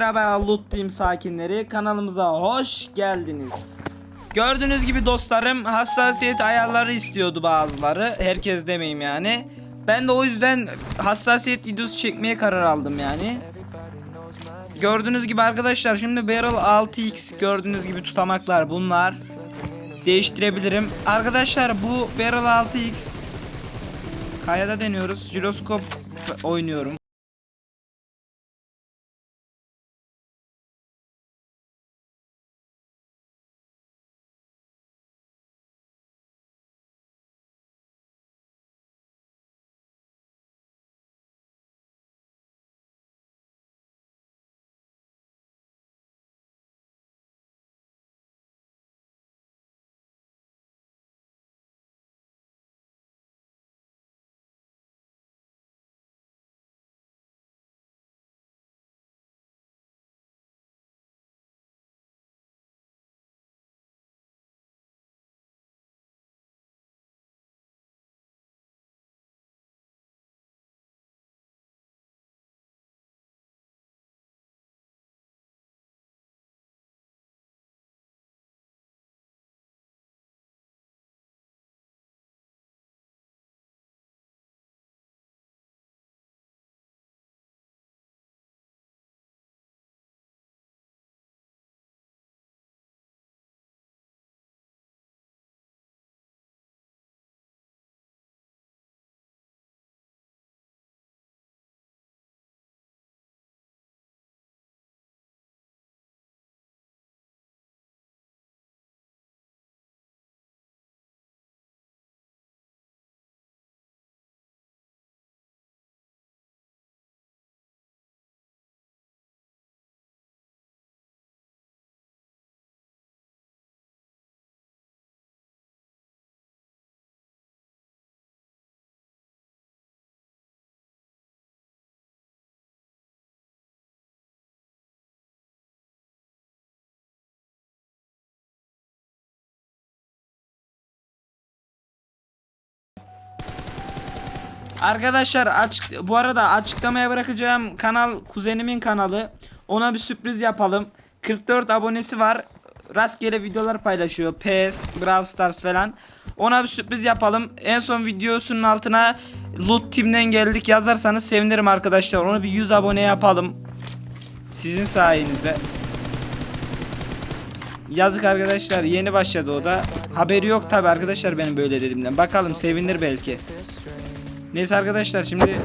Merhaba Loot Team sakinleri kanalımıza hoş geldiniz. Gördüğünüz gibi dostlarım hassasiyet ayarları istiyordu bazıları. Herkes demeyeyim yani. Ben de o yüzden hassasiyet videosu çekmeye karar aldım yani. Gördüğünüz gibi arkadaşlar şimdi Barrel 6x gördüğünüz gibi tutamaklar bunlar. Değiştirebilirim. Arkadaşlar bu Barrel 6x Kayada deniyoruz. Jiroskop oynuyorum. Arkadaşlar açık bu arada açıklamaya bırakacağım kanal kuzenimin kanalı. Ona bir sürpriz yapalım. 44 abonesi var. Rastgele videolar paylaşıyor. PS, Brawl Stars falan. Ona bir sürpriz yapalım. En son videosunun altına Loot Team'den geldik yazarsanız sevinirim arkadaşlar. Onu bir 100 abone yapalım. Sizin sayenizde. Yazık arkadaşlar yeni başladı o da. Haberi yok tabi arkadaşlar benim böyle dediğimden. Bakalım sevinir belki. Neyse arkadaşlar şimdi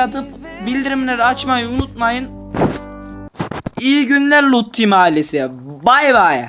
atıp bildirimleri açmayı unutmayın. İyi günler Loot Team ailesi. Bay bay.